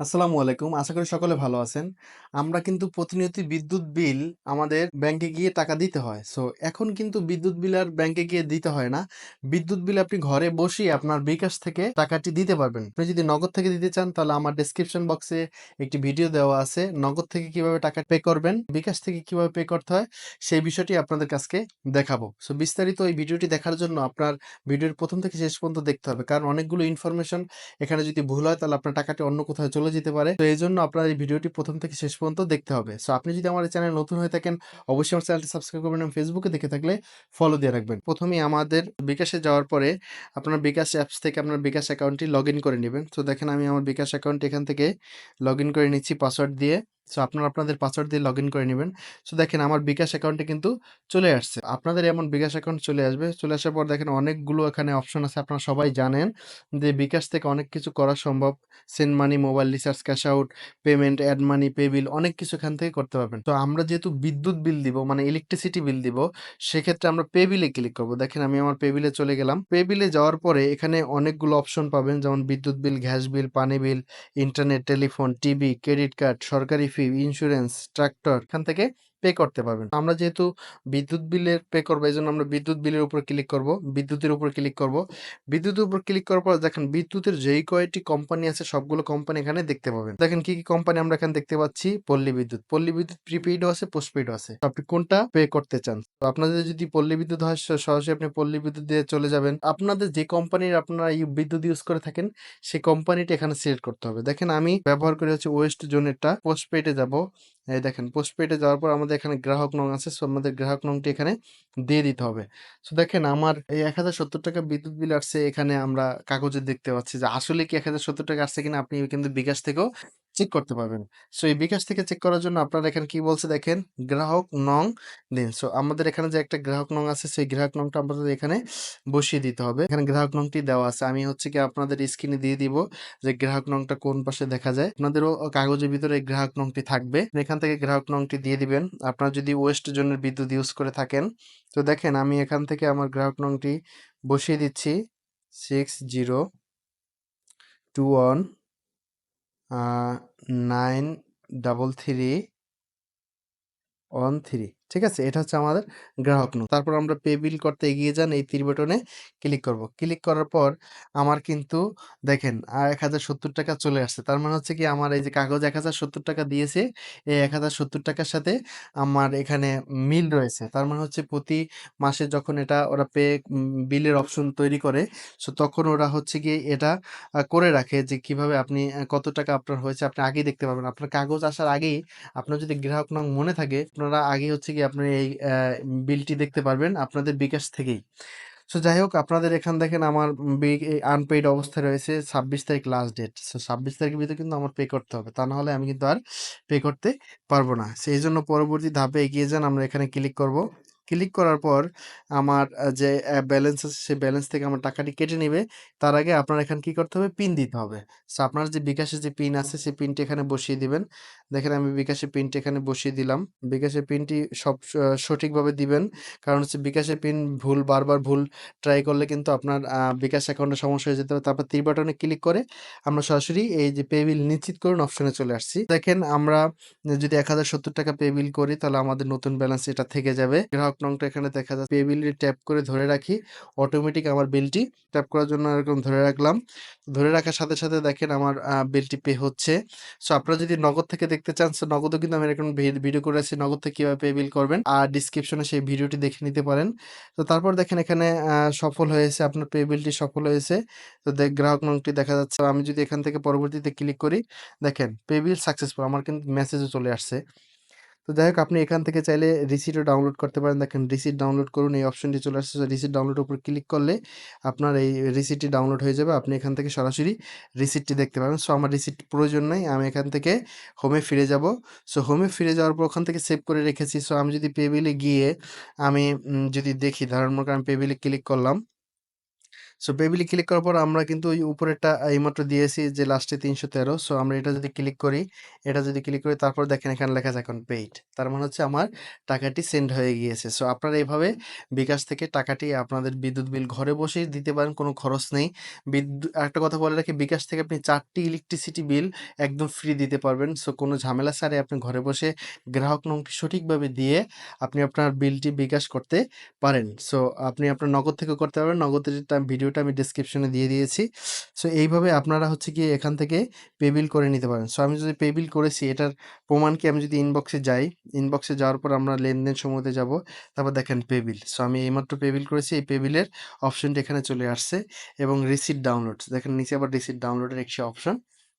আসসালামু আলাইকুম। আশা করি সকলে ভালো আছেন। আমরা কিন্তু প্রতিনিয়ত বিদ্যুৎ বিল আমাদের ব্যাংকে গিয়ে টাকা দিতে হয়। সো এখন কিন্তু বিদ্যুৎ বিল আর ব্যাংকে গিয়ে দিতে হয় না। বিদ্যুৎ বিল আপনি ঘরে বসেই আপনার বিকাশ থেকে টাকাটি দিতে পারবেন। আপনি যদি নগদ থেকে দিতে চান তাহলে আমার ডেসক্রিপশন বক্সে একটি ভিডিও দেওয়া আছে। নগদ থেকে কীভাবে টাকা পে করবেন, বিকাশ থেকে কীভাবে পে করতে হয় সেই বিষয়টি আপনাদের আজকে দেখাবো। সো বিস্তারিত এই ভিডিওটি দেখার জন্য আপনার ভিডিওর প্রথম থেকে শেষ পর্যন্ত দেখতে হবে। কারণ অনেকগুলো ইনফরমেশন এখানে যদি ভুল হয় তাহলে আপনার টাকাটি অন্য কোথাও চলে যেতে পারে। তো এই জন্য আপনার এই ভিডিওটি প্রথম থেকে শেষ পর্যন্ত দেখতে হবে। সো আপনি যদি আমার চ্যানেল নতুন হয়ে থাকেন, অবশ্যই আমার চ্যানেলটি সাবস্ক্রাইব করবেন এবং ফেসবুকে দেখে থাকলে ফলো দিয়ে রাখবেন। প্রথমেই আমাদের বিকাশে যাওয়ার পরে আপনার বিকাশ অ্যাপস থেকে আপনার বিকাশ অ্যাকাউন্টটি লগ করে নেবেন সো দেখেন আমি আমার বিকাশ অ্যাকাউন্ট এখান থেকে লগ করে নিচ্ছি পাসওয়ার্ড দিয়ে। সো আপনারা আপনাদের পাসওয়ার্ড দিয়ে লগইন করে নেবেন সো দেখেন আমার বিকাশ অ্যাকাউন্টে কিন্তু চলে আসছে। আপনাদের এমন বিকাশ অ্যাকাউন্ট চলে আসবে। চলে আসার পর দেখেন অনেকগুলো এখানে অপশন আছে আপনারা সবাই জানেন যে বিকাশ থেকে অনেক কিছু করা সম্ভব। Send money, mobile recharge, cash out, payment, add money, pay bill অনেক কিছু এখান থেকে করতে পারবেন। তো আমরা যেহেতু বিদ্যুৎ বিল দিব মানে ইলেকট্রিসিটি বিল দিব সেক্ষেত্রে আমরা পে বিলে ক্লিক করব। দেখেন আমি আমার পে বিলে চলে গেলাম। পে বিলে যাওয়ার পরে এখানে অনেকগুলো অপশন পাবেন যেমন বিদ্যুৎ বিল, গ্যাস বিল, পানি bill, internet, telephone, TV, credit card, সরকারি ইন্স্যুরেন্স, ট্রাক্টর এখান থেকে পে করতে পারবেন। আমরা যেহেতু বিদ্যুৎ বিলের পে করব এজন্য আমরা বিদ্যুৎ বিলের উপর ক্লিক করব। বিদ্যুতের উপর ক্লিক করব। বিদ্যুতের উপর ক্লিক করার পর দেখেন বিদ্যুতের যেই কয়েকটি কোম্পানি আছে সবগুলো কোম্পানি এখানে দেখতে পাবেন। দেখেন কি, কি কোম্পানি আমরা এখানে দেখতে পাচ্ছি পল্লী বিদ্যুৎ। পল্লী বিদ্যুৎ প্রিপেইডও আছে, পোস্টপেইডও আছে। আপনি কোনটা পে করতে চান? তো আপনাদের যদি পল্লী বিদ্যুৎ হয় সরাসরি আপনি পল্লী বিদ্যুৎ দিয়ে চলে যাবেন। আপনাদের যে কোম্পানির আপনারা বিদ্যুৎ ইউজ করে থাকেন সেই কোম্পানিটা এখানে সিলেক্ট করতে হবে। দেখেন আমি ব্যবহার করে হচ্ছে ওয়েস্ট জোনেরটা। পোস্টপেইডে যাব। এই দেখেন পোস্টপেডে যাওয়ার পর আমাদের এখানে গ্রাহক নং আছে। সো আমাদের গ্রাহক নংটি এখানে দিয়ে দিতে হবে। সো দেখেন আমার এই ৳১,০৭০ বিদ্যুৎ বিল আসছে এখানে আমরা কাগজে দেখতে পাচ্ছি যে আসলে কি ৳১,০৭০ আসছে কিনা আপনি কিন্তু বিকাশ থেকেও চেক করতে পারবেন। সো এই বিকাশ থেকে চেক করার জন্য আপনারা এখানে কি বলছে দেখেন গ্রাহক নং দিন। সো আমাদের এখানে যে একটা গ্রাহক নং আছে, সেই গ্রাহক নংটা আমাদের এখানে বসিয়ে দিতে হবে। এখানে গ্রাহক নংটি দেওয়া আছে। আমি হচ্ছে কি আপনাদের স্ক্রিনে দিয়ে দিব যে গ্রাহক নংটা কোন পাশে দেখা যায়। আপনাদেরও কাগজের ভিতরে গ্রাহক নংটি থাকবে। এখান থেকে গ্রাহক নংটি দিয়ে দিবেন। আপনারা যদি ওয়েস্ট জোনের বিদ্যুৎ ইউজ করে থাকেন, তো দেখেন আমি এখান থেকে আমার গ্রাহক নংটি বসিয়ে দিচ্ছি 6021 ওয়ান 93313 ঠিক আছে? এটা হচ্ছে আমাদের গ্রাহক নং। তারপর আমরা পে বিল করতে এগিয়ে যান এই তীর ক্লিক করব। ক্লিক করার পর আমার কিন্তু দেখেন আ ৳১,০৭০ চলে আসছে। তার মানে হচ্ছে কি আমার এই যে কাগজে ৳১,০৭০ দিয়েছে এই ৳১,০৭০ টাকার সাথে আমার এখানে মিল রয়েছে। তার মানে হচ্ছে প্রতি মাসে যখন এটা ওরা পে বিলের অপশন তৈরি করে সো তখন ওরা হচ্ছে গিয়ে এটা করে রাখে যে কীভাবে আপনি কত টাকা আপনার হয়েছে আপনি আগেই দেখতে পারবেন। আপনার কাগজ আসার আগেই আপনার যদি গ্রাহক নং মনে থাকে আপনারা আগে হচ্ছে গিয়ে আপনি এই বিলটি দেখতে পারবেন আপনাদের বিকাশ থেকেই। সো যাই হোক, আপনাদের এখান দেখেন আমার আনপেইড অবস্থায় রয়েছে ২৬ তারিখ লাস্ট ডেট। সো ২৬ তারিখের ভিতরে কিন্তু আমার পে করতে হবে। তা নাহলে আমি কিন্তু আর পে করতে পারব না। সেই জন্য পরবর্তী ধাপে এগিয়ে যান, আমরা এখানে ক্লিক করব। ক্লিক করার পর আমার যে ব্যালেন্স আছে সেই ব্যালেন্স থেকে আমার টাকাটি কেটে নেবে তার আগে আপনার এখানে কি করতে হবে? পিন দিতে হবে। সো আপনার যে বিকাশের যে পিন আছে সেই পিনটি এখানে বসিয়ে দিবেন। দেখেন আমি বিকাশের পিনটি এখানে বসিয়ে দিলাম। বিকাশের পিনটি সব সঠিকভাবে দিবেন। কারণ হচ্ছে বিকাশের পিন ভুল বারবার ভুল ট্রাই করলে কিন্তু আপনার বিকাশ অ্যাকাউন্টে সমস্যা হয়ে যেতে হবে তারপর তীর বাটনে ক্লিক করে আমরা সরাসরি এই যে পে বিল নিশ্চিত করুন অপশনে চলে আসছি। দেখেন আমরা যদি ৳১,০৭০ পে বিল করি তাহলে আমাদের নতুন ব্যালেন্স এটা থেকে যাবে। গ্রাহক নংটা এখানে দেখা যাচ্ছে। পে বিলটি ট্যাপ করে ধরে রাখি। অটোমেটিক আমার বিলটি ট্যাপ করার জন্য এরকম ধরে রাখলাম। ধরে রাখার সাথে, সাথে দেখেন আমার বিলটি পে হচ্ছে। সো আপনারা যদি নগদ থেকে দেখতে চান সো নগদও কিন্তু আমি এরকম ভিডিও করে রাখছি নগদ থেকে কীভাবে পে বিল করবেন। আর ডেসক্রিপশনে সেই ভিডিওটি দেখে নিতে পারেন। তো তারপর দেখেন এখানে সফল হয়েছে আপনার পে বিলটি সফল হয়েছে। তো দেখ গ্রাহক নংটি দেখা যাচ্ছে। আমি যদি এখান থেকে পরবর্তীতে ক্লিক করি দেখেন পে বিল সাকসেসফুল আমার কিন্তু মেসেজও চলে আসছে। তো যাই হোক, আপনি এখান থেকে চাইলে রিসিটও ডাউনলোড করতে পারেন। দেখেন রিসিট ডাউনলোড করুন, এই অপশনটি চলে আসছে। রিসিট ডাউনলোড উপর ক্লিক করলে আপনার এই রিসিটটি ডাউনলোড হয়ে যাবে। আপনি এখান থেকে সরাসরি রিসিটটি দেখতে পাবেন। সো আমার রিসিট প্রয়োজন নাই। আমি এখান থেকে হোমে ফিরে যাব। সো হোমে ফিরে যাওয়ার পর ওখান থেকে সেভ করে রেখেছি। সো আমি যদি পে বিলে গিয়ে আমি যদি দেখি, ধরেন মনে আমি পে ক্লিক করলাম। সো বেবিলি ক্লিক করার পর আমরা কিন্তু ওই উপরেরটা এইমাত্র দিয়েছি যে লাস্টে ৩১৩ সো আমরা এটা যদি ক্লিক করি, এটা যদি ক্লিক করি তারপর দেখেন এখানে লেখা আছে এখন পেইড। তার মানে হচ্ছে আমার টাকাটি সেন্ড হয়ে গিয়েছে। সো আপনারা এভাবে বিকাশ থেকে টাকাটি আপনাদের বিদ্যুৎ বিল ঘরে বসেই দিতে পারেন, কোনো খরচ নেই। বিদ্যু আরেকটা কথা বলে রাখি বিকাশ থেকে আপনি চারটি ইলেকট্রিসিটি বিল একদম ফ্রি দিতে পারবেন। সো কোনো ঝামেলা ছাড়াই আপনি ঘরে বসে গ্রাহক নংটি সঠিকভাবে দিয়ে আপনি আপনার বিলটি বিকাশ করতে পারেন। সো আপনি আপনার নগদ থেকে করতে পারবেন। নগদের টা ভিডিওটা আমি ডেসক্রিপশনে দিয়ে দিয়েছি। সো এইভাবে আপনারা হচ্ছে গিয়ে এখান থেকে পেবিল করে নিতে পারেন। সো আমি যদি পেবিল করেছি এটার প্রমাণ কি আমি যদি ইনবক্সে যাই, ইনবক্সে যাওয়ার পর আমরা লেনদেন সমূহে যাব তারপর দেখেন পেবিল সো আমি এইমাত্র পেবিল করেছি। এই পেবিলের অপশনটি এখানে চলে আসছে এবং রিসিট ডাউনলোড। দেখেন নিচে আবার রিসিট ডাউনলোডের একটি অপশন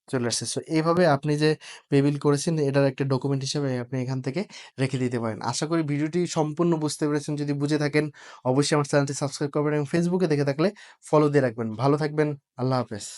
চলে আসছে। সো এইভাবে আপনি যে পেবিল করেছেন, এটার একটা ডকুমেন্ট হিসেবে আপনি এখান থেকে রেখে দিতে পারেন। আশা করি ভিডিওটি সম্পূর্ণ বুঝতে পেরেছেন। যদি বুঝে থাকেন, অবশ্যই আমার চ্যানেলটি সাবস্ক্রাইব করবেন এবং ফেসবুকে দেখে থাকলে ফলো দিয়ে রাখবেন। ভালো থাকবেন। আল্লাহ হাফেজ।